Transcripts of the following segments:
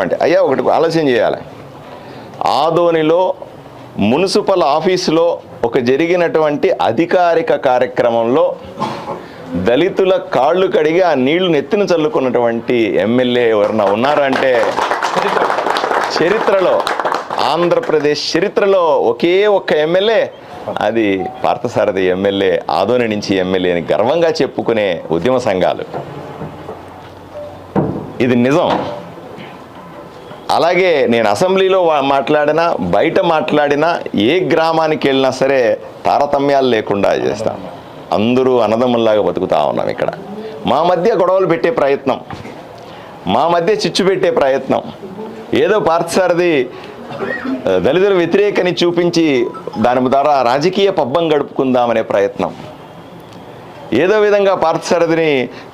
అంటే అయ్యా ఒకటి ఆలస్యం చేయాలి. ఆదోనిలో మున్సిపల్ ఆఫీసులో ఒక జరిగినటువంటి అధికారిక కార్యక్రమంలో దళితుల కాళ్ళు కడిగి ఆ నీళ్ళు నెత్తిన చల్లుకున్నటువంటి ఎమ్మెల్యే ఎవరన్నా ఉన్నారంటే చరిత్రలో ఆంధ్రప్రదేశ్ చరిత్రలో ఒకే ఒక్క ఎమ్మెల్యే. అది పార్థసారథి ఎమ్మెల్యే ఆదోని నుంచి ఎమ్మెల్యే అని గర్వంగా చెప్పుకునే ఉద్యమ సంఘాలు. ఇది నిజం. అలాగే నేను అసెంబ్లీలో మాట్లాడినా బయట మాట్లాడినా ఏ గ్రామానికి వెళ్ళినా సరే తారతమ్యాలు లేకుండా చేస్తాం. అందరూ అన్నదమ్ముల్లాగా బతుకుతా ఉన్నాం ఇక్కడ. మా మధ్య గొడవలు పెట్టే ప్రయత్నం. మా మధ్య చిచ్చు పెట్టే ప్రయత్నం. ఏదో పార్థసారథి దళితుల వ్యతిరేకని చూపించి దాని ద్వారా రాజకీయ పబ్బం గడుపుకుందామనే ప్రయత్నం. ఏదో విధంగా పార్థసారథిని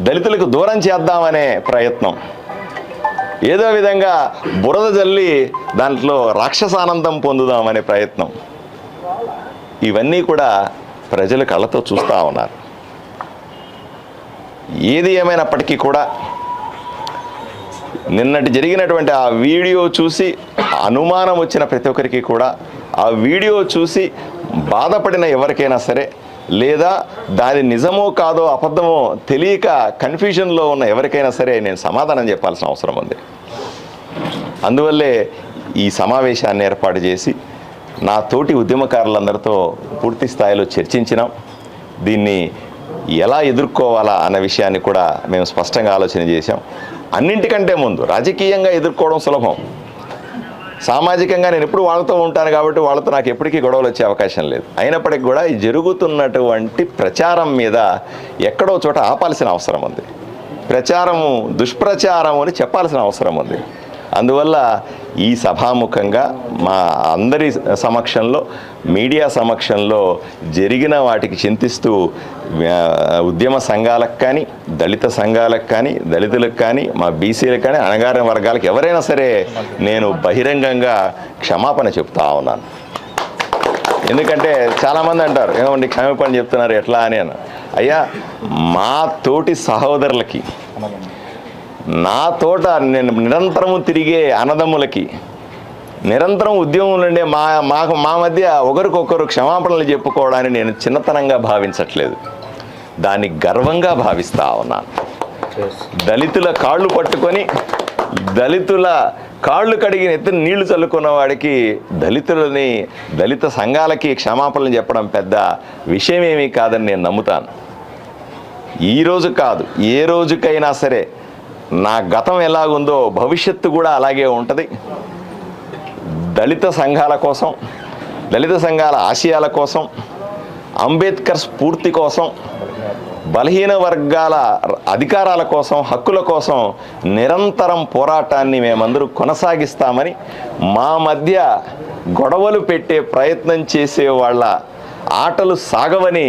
దళితులకు దూరం చేద్దామనే ప్రయత్నం. ఏదో విధంగా బురద జల్లి దాంట్లో రాక్షసానందం పొందుదామనే ప్రయత్నం. ఇవన్నీ కూడా ప్రజలు కళ్ళతో చూస్తూ ఉన్నారు. ఏది ఏమైనప్పటికీ కూడా నిన్నటి జరిగినటువంటి ఆ వీడియో చూసి అనుమానం వచ్చిన ప్రతి ఒక్కరికి కూడా ఆ వీడియో చూసి బాధపడిన ఎవరికైనా సరే లేదా దాని నిజమో కాదో అబద్ధమో తెలియక కన్ఫ్యూజన్లో ఉన్న ఎవరికైనా సరే నేను సమాధానం చెప్పాల్సిన అవసరం ఉంది. అందువల్లే ఈ సమావేశాన్ని ఏర్పాటు చేసి నా తోటి ఉద్యమకారులందరితో పూర్తి స్థాయిలో చర్చించినాం. దీన్ని ఎలా ఎదుర్కోవాలా అన్న విషయాన్ని కూడా మేము స్పష్టంగా ఆలోచన చేశాం. అన్నింటికంటే ముందు రాజకీయంగా ఎదుర్కోవడం సులభం. సామాజికంగా నేను ఎప్పుడు వాళ్ళతో ఉంటాను కాబట్టి వాళ్ళతో నాకు ఎప్పటికీ గొడవలు వచ్చే అవకాశం లేదు. అయినప్పటికీ కూడా ఈ జరుగుతున్నటువంటి ప్రచారం మీద ఎక్కడో చోట ఆపాల్సిన అవసరం ఉంది. ప్రచారము దుష్ప్రచారము అని చెప్పాల్సిన అవసరం ఉంది. అందువల్ల ఈ సభాముఖంగా మా అందరి సమక్షంలో మీడియా సమక్షంలో జరిగిన వాటికి చింతిస్తూ ఉద్యమ సంఘాలకు కానీ దళిత సంఘాలకు కానీ దళితులకు కానీ మా బీసీలకు కానీ అణగారిన వర్గాలకు ఎవరైనా సరే నేను బహిరంగంగా క్షమాపణ చెప్తా ఉన్నాను. ఎందుకంటే చాలామంది అంటారు ఏమండి క్షమాపణ చెప్తున్నారు ఎట్లా? అని అయ్యా మా తోటి సహోదరులకి నా తోట నేను నిరంతరము తిరిగే అన్నదమ్ములకి నిరంతరం ఉద్యమంలో ఉండే మా మాకు మా మధ్య ఒకరికొకరు క్షమాపణలు చెప్పుకోవడాన్ని నేను చిన్నతనంగా భావించట్లేదు. దాన్ని గర్వంగా భావిస్తా ఉన్నాను. దళితుల కాళ్ళు పట్టుకొని దళితుల కాళ్ళు కడిగిన ఎత్తున నీళ్ళు చల్లుకున్న వాడికి దళితులని దళిత సంఘాలకి క్షమాపణలు చెప్పడం పెద్ద విషయమేమీ కాదని నేను నమ్ముతాను. ఈ రోజు కాదు ఏ రోజుకైనా సరే నా గతం ఎలాగుందో భవిష్యత్తు కూడా అలాగే ఉంటుంది. దళిత సంఘాల కోసం దళిత సంఘాల ఆశయాల కోసం అంబేద్కర్ స్ఫూర్తి కోసం బలహీన వర్గాల అధికారాల కోసం హక్కుల కోసం నిరంతరం పోరాటాన్ని మేమందరూ కొనసాగిస్తామని మా మధ్య గొడవలు పెట్టే ప్రయత్నం చేసే వాళ్ళ ఆటలు సాగవని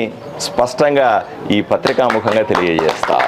స్పష్టంగా ఈ పత్రికాముఖంగా తెలియజేస్తాం.